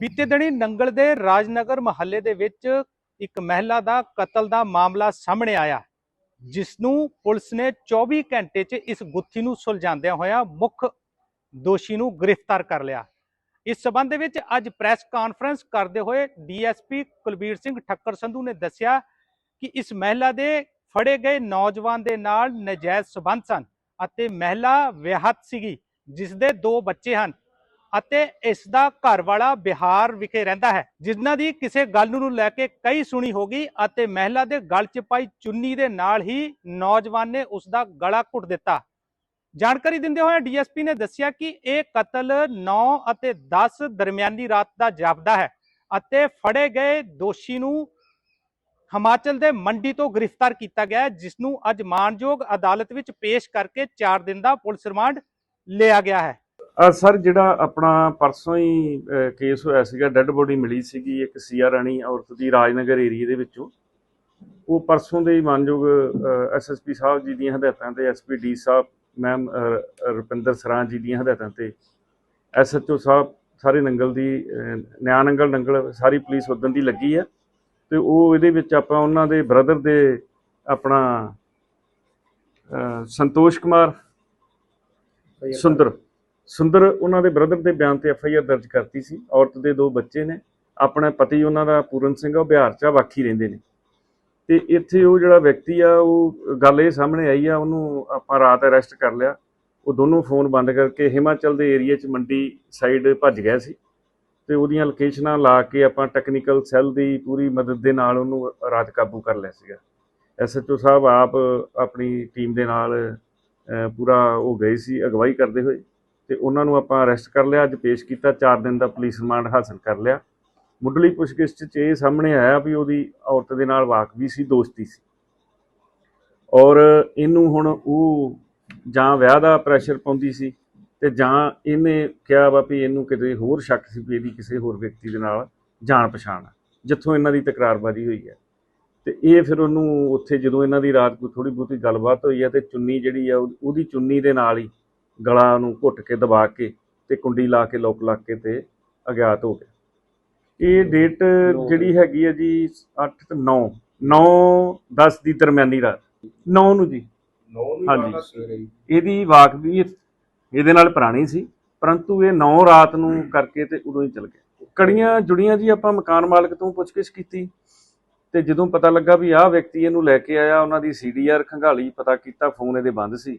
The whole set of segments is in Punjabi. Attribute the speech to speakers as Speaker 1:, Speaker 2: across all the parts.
Speaker 1: ਬੀਤੇ ਦਿਨੀ ਨੰਗਲ ਦੇ ਰਾਜਨਗਰ ਮਹੱਲੇ ਦੇ ਵਿੱਚ ਇੱਕ ਮਹਿਲਾ ਦਾ ਕਤਲ ਦਾ ਮਾਮਲਾ ਸਾਹਮਣੇ ਆਇਆ ਜਿਸ ਨੂੰ ਪੁਲਿਸ ਨੇ 24 ਘੰਟੇ 'ਚ ਇਸ ਗੁੱਥੀ ਨੂੰ ਸੁਲਝਾਉਂਦਿਆਂ ਹੋਇਆ ਮੁੱਖ ਦੋਸ਼ੀ ਨੂੰ ਗ੍ਰਿਫਤਾਰ ਕਰ ਲਿਆ। ਇਸ ਸਬੰਧ ਵਿੱਚ ਅੱਜ ਪ੍ਰੈਸ ਕਾਨਫਰੰਸ ਕਰਦੇ ਹੋਏ ਡੀਐਸਪੀ ਕੁਲਬੀਰ ਸਿੰਘ ਠੱਕਰ ਸੰਧੂ ਨੇ ਦੱਸਿਆ ਕਿ ਇਸ ਮਹਿਲਾ ਦੇ ਫੜੇ ਗਏ ਨੌਜਵਾਨ ਦੇ ਨਾਲ ਨਜਾਇਜ਼ ਸਬੰਧ ਸਨ ਅਤੇ ਮਹਿਲਾ ਵਿਆਹਤ ਸੀਗੀ ਜਿਸ ਦੇ ਦੋ ਬੱਚੇ ਹਨ। ਅਤੇ ਇਸ ਦਾ ਘਰ ਵਾਲਾ ਬਿਹਾਰ ਵਿਖੇ ਰਹਿੰਦਾ ਹੈ ਜਿਨ੍ਹਾਂ ਦੀ ਕਿਸੇ ਗੱਲ ਨੂੰ ਲੈ ਕੇ ਕਈ ਸੁਣੀ ਹੋ ਗਈ ਅਤੇ ਮਹਿਲਾ ਦੇ ਗਲ 'ਚ ਪਾਈ ਚੁੰਨੀ ਦੇ ਨਾਲ ਹੀ ਨੌਜਵਾਨ ਨੇ ਉਸ ਦਾ ਗਲਾ ਘੁੱਟ ਦਿੱਤਾ। ਜਾਣਕਾਰੀ ਦਿੰਦੇ ਹੋਏ ਡੀਐਸਪੀ ਨੇ ਦੱਸਿਆ ਕਿ ਇਹ ਕਤਲ 9 ਅਤੇ 10 ਦਰਮਿਆਨੀ ਰਾਤ ਦਾ ਜਾਪਦਾ ਹੈ ਅਤੇ ਫੜੇ ਗਏ ਦੋਸ਼ੀ ਨੂੰ ਹਿਮਾਚਲ ਦੇ ਮੰਡੀ ਤੋਂ ਗ੍ਰਿਫਤਾਰ ਕੀਤਾ ਗਿਆ ਹੈ, ਜਿਸ ਨੂੰ ਅੱਜ ਮਾਨਯੋਗ ਅਦਾਲਤ ਵਿੱਚ ਪੇਸ਼ ਕਰਕੇ 4 ਦਿਨ ਦਾ ਪੁਲਿਸ ਰਿਮਾਂਡ ਲਿਆ ਗਿਆ ਹੈ।
Speaker 2: ਸਰ ਜਿਹੜਾ ਆਪਣਾ ਪਰਸੋਂ ਹੀ ਕੇਸ ਹੋਇਆ ਸੀਗਾ ਡੈੱਡ ਬੋਡੀ ਮਿਲੀ ਸੀਗੀ ਇੱਕ ਸੀਆ ਰਾਣੀ ਔਰਤ ਦੀ ਰਾਜਨਗਰ ਏਰੀਏ ਦੇ ਵਿੱਚੋਂ। ਉਹ ਪਰਸੋਂ ਦੇ ਮਾਨਯੋਗ ਐਸਐਸਪੀ ਸਾਹਿਬ ਜੀ ਦੀਆਂ ਹਦਾਇਤਾਂ ਤੇ ਐਸਪੀਡੀ ਸਾਹਿਬ ਮੈਮ ਰੁਪਿੰਦਰ ਸਰਾਂ ਜੀ ਦੀਆਂ ਹਦਾਇਤਾਂ ਤੇ ਐਸਐਚਓ ਸਾਹਿਬ ਸਾਰੇ ਨੰਗਲ ਦੀ ਅਹ, ਨਿਆਂ ਨੰਗਲ ਨੰਗਲ ਸਾਰੀ ਪੁਲਿਸ ਉਦਣ ਦੀ ਲੱਗੀ ਹੈ ਤੇ ਉਹ ਇਹਦੇ ਵਿੱਚ ਆਪਾਂ ਉਹਨਾਂ ਦੇ ਬ੍ਰਦਰ ਦੇ ਆਪਣਾ ਸੰਤੋਸ਼ ਕੁਮਾਰ ਸੁੰਦਰ। ਸੁੰਦਰ ਉਹਨਾਂ ਦੇ ਬ੍ਰਦਰ ਦੇ ਬਿਆਨ ਤੇ ਐਫ ਆਈ ਆਰ ਦਰਜ ਕਰਤੀ ਸੀ। ਔਰਤ ਦੇ ਦੋ ਬੱਚੇ ਨੇ। ਆਪਣਾ ਪਤੀ ਉਹਨਾਂ ਦਾ ਪੂਰਨ ਸਿੰਘ ਉਹ ਬਿਹਾਰ ਚ ਆ, ਵਾਖੀ ਰਹਿੰਦੇ ਨੇ। ਤੇ ਇੱਥੇ ਉਹ ਜਿਹੜਾ ਵਿਅਕਤੀ ਆ ਉਹ ਗੱਲ ਇਹ ਸਾਹਮਣੇ ਆਈ ਆ ਉਹਨੂੰ ਆਪਾਂ ਰਾਤ ਅਰੈਸਟ ਕਰ ਲਿਆ। ਉਹ ਦੋਨੋਂ ਫੋਨ ਬੰਦ ਕਰਕੇ ਹਿਮਾਚਲ ਦੇ ਏਰੀਆ ਚ ਮੰਡੀ ਸਾਈਡ ਭੱਜ ਗਿਆ ਸੀ। ਤੇ ਉਹਦੀਆਂ ਲੋਕੇਸ਼ਨਾਂ ਲਾ ਕੇ ਆਪਾਂ ਟੈਕਨੀਕਲ ਸੈੱਲ ਦੀ ਪੂਰੀ ਮਦਦ ਦੇ ਨਾਲ ਉਹਨੂੰ ਰਾਤ ਕਾਬੂ ਕਰ ਲਿਆ ਸੀਗਾ। ਐਸਐਚਓ ਸਾਹਿਬ ਆਪ ਆਪਣੀ ਟੀਮ ਦੇ ਨਾਲ ਪੂਰਾ ਉਹ ਗਏ ਸੀ ਅਗਵਾਈ ਕਰਦੇ ਹੋਏ। ਤੇ ਉਹਨਾਂ ਨੂੰ ਆਪਾਂ ਅਰੈਸਟ ਕਰ ਲਿਆ, ਅੱਜ ਪੇਸ਼ ਕੀਤਾ 4 ਦਿਨ ਦਾ ਪੁਲਿਸ ਰਿਮਾਂਡ ਹਾਸਲ ਕਰ ਲਿਆ। ਮੁੱਢਲੀ ਪੁੱਛਗਿੱਛ 'ਚ ਇਹ ਸਾਹਮਣੇ ਆਇਆ ਵੀ ਉਹਦੀ ਔਰਤ ਦੇ ਨਾਲ ਵਾਕਫੀ ਸੀ, ਦੋਸਤੀ ਸੀ। ਔਰ ਇਹਨੂੰ ਹੁਣ ਉਹ ਜਾਂ ਵਿਆਹ ਦਾ ਪ੍ਰੈਸ਼ਰ ਪਾਉਂਦੀ ਸੀ ਤੇ ਜਾਂ ਇਹਨੇ ਕਿਹਾ ਵਾ ਵੀ ਇਹਨੂੰ ਕਿਤੇ ਹੋਰ ਸ਼ੱਕ ਸੀ ਵੀ ਇਹਦੀ ਕਿਸੇ ਹੋਰ ਵਿਅਕਤੀ ਦੇ ਨਾਲ ਜਾਣ ਪਛਾਣ ਆ, ਜਿੱਥੋਂ ਇਹਨਾਂ ਦੀ ਤਕਰਾਰਬਾਜ਼ੀ ਹੋਈ ਹੈ। ਤੇ ਇਹ ਫਿਰ ਉਹਨੂੰ ਉੱਥੇ ਜਦੋਂ ਇਹਨਾਂ ਦੀ ਰਾਤ ਕੋਈ ਥੋੜੀ ਬਹੁਤੀ ਗੱਲਬਾਤ ਹੋਈ ਹੈ ਤੇ ਚੁੰਨੀ ਜਿਹੜੀ ਆ ਉਹ- ਉਹਦੀ ਚੁੰਨੀ ਦੇ ਨਾਲ ਹੀ ਗਲਾ ਨੂੰ ਘੁੱਟ ਕੇ ਦਬਾ ਕੇ ਤੇ ਕੁੰਡੀ ਲਾ ਕੇ ਲੋਕ ਲਾ ਕੇ ਤੇ ਅਗਿਆਤ ਹੋ ਗਿਆ ਇਹ ਡੇਟ ਜਿਹੜੀ ਹੈਗੀ ਹੈ ਜੀ 8 ਤੇ 9 9 10 ਦੀ ਦਰਮਿਆਨੀ ਰਾਤ। 9 ਨੂੰ ਜੀ। ਹਾਂਜੀ। ਇਹਦੀ ਵਾਕ ਵੀ ਇਹਦੇ ਨਾਲ ਪੁਰਾਣੀ ਸੀ ਪਰੰਤੂ ਇਹ 9 ਰਾਤ ਨੂੰ ਕਰਕੇ ਤੇ ਉਦੋਂ ਹੀ ਚਲ ਗਿਆ ਕੜੀਆਂ ਜੁੜੀਆਂ ਜੀ ਆਪਾਂ ਮਕਾਨ ਮਾਲਕ ਤੋਂ ਪੁੱਛਗਿੱਛ ਕੀਤੀ ਤੇ ਜਦੋਂ ਪਤਾ ਲੱਗਾ ਵੀ ਆਹ ਵਿਅਕਤੀ ਇਹਨੂੰ ਲੈ ਕੇ ਆਇਆ ਉਹਨਾਂ ਦੀ ਸੀਡੀਆਰ ਖੰਗਾਲੀ ਪਤਾ ਕੀਤਾ ਫੋਨ ਇਹਦੇ ਬੰਦ ਸੀ।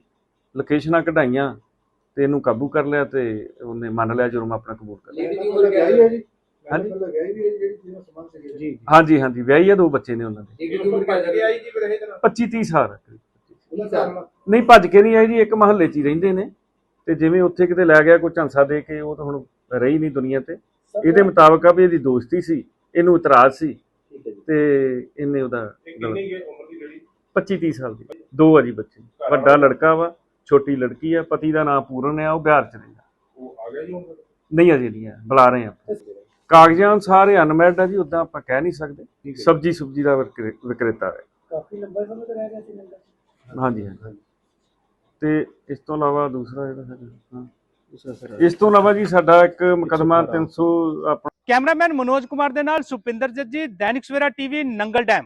Speaker 2: ਲੋਕੇਸ਼ਨਾਂ ਕਢਾਈਆਂ ਤੇ ਇਹਨੂੰ ਕਾਬੂ ਕਰ ਲਿਆ ਤੇ ਉਹਨੇ ਮੰਨ ਲਿਆ ਜੁਰਮ ਆਪਣਾ ਕਬੂਲ ਕਰ ਲਿਆ।
Speaker 3: ਲੇਡੀ ਦੀ ਉਮਰ ਕਿਆ ਹੈ ਜੀ?
Speaker 2: ਹਾਂਜੀ। ਹਾਂਜੀ ਹਾਂਜੀ ਵਿਆਹੀ ਆ ਦੋ ਬੱਚੇ ਨੇ ਉਹਨਾਂ ਦੇ।
Speaker 3: ਲੇਡੀ ਦੀ ਉਮਰ ਕਿਆ ਹੈ ਜੀ ਫਿਰ ਇਹ ਜਰਾ
Speaker 2: 25 30 ਸਾਲ ਨਹੀਂ ਭੱਜ ਕੇ ਨਹੀਂ ਆਏ ਜੀ ਇੱਕ ਮਹੱਲੇ 'ਚ ਹੀ ਰਹਿੰਦੇ ਨੇ। ਤੇ ਜਿਵੇਂ ਉੱਥੇ ਕਿਤੇ ਲੈ ਗਿਆ ਕੋਈ ਝਾਂਸਾ ਦੇ ਕੇ ਉਹ ਤਾਂ ਹੁਣ ਰਹੀ ਨਹੀਂ ਦੁਨੀਆ ਤੇ। ਇਹਦੇ ਮੁਤਾਬਕ ਆ ਵੀ ਇਹਦੀ ਦੋਸਤੀ ਸੀ ਇਹਨੂੰ ਇਤਰਾਜ਼ ਸੀ।
Speaker 3: ਠੀਕ ਹੈ ਜੀ।
Speaker 2: ਤੇ ਇਹਨੇ ਉਹਦਾ
Speaker 3: ਕਿੰਨੀ ਕੁ ਉਮਰ ਦੀ ਲੇਡੀ
Speaker 2: 25 30 ਸਾਲ ਦੀ। ਦੋ ਆ ਜੀ ਬੱਚੇ। ਵੱਡਾ ਲੜਕਾ ਵਾ ਛੋਟੀ ਲੜਕੀ ਆ ਪਤੀ ਦਾ ਨਾਮ ਪੂਰਨ ਆ ਉਹ ਬਿਹਾਰ ਚ ਰਹਿੰਦਾ।
Speaker 3: ਉਹ ਆ ਗਿਆ ਜੀ ਹੁਣ
Speaker 2: ਨਹੀਂ ਅਜੇ ਨਹੀਂ ਆ ਬੁਲਾ ਰਹੇ ਆ। ਕਾਗਜ਼ਾਂ ਸਾਰੇ ਅਨਮੈਰਿਡ ਆ ਜੀ ਉਦਾਂ ਆਪਾਂ ਕਹਿ ਨਹੀਂ ਸਕਦੇ। ਸਬਜੀ ਸੁਬਜੀ ਦਾ ਵਿਕਰੇ- ਵਿਕਰੇਤਾ ਹੈ।
Speaker 3: ਕਾਫੀ ਲੰਬਾ ਸਮਾਂ ਤੋਂ ਰਹਿ ਗਿਆ ਸੀ ਨੰਦਾ
Speaker 2: ਹਾਂਜੀ ਹਾਂਜੀ। ਤੇ ਇਸ ਤੋਂ ਇਲਾਵਾ ਦੂਸਰਾ ਜਿਹੜਾ ਹੈਗਾ ਹਾਂ। ਇਸ ਤੋਂ ਇਲਾਵਾ ਜੀ ਸਾਡਾ ਇੱਕ ਮੁਕਦਮਾ 300 ਆਪਣਾ
Speaker 1: ਕੈਮਰਾਮੈਨ ਮਨੋਜ ਕੁਮਾਰ ਦੇ ਨਾਲ ਸੁਪਿੰਦਰ ਜੱਜੀ ਦੈਨਿਕ ਸਵੇਰਾ ਟੀਵੀ ਨੰਗਲ ਡੈਮ।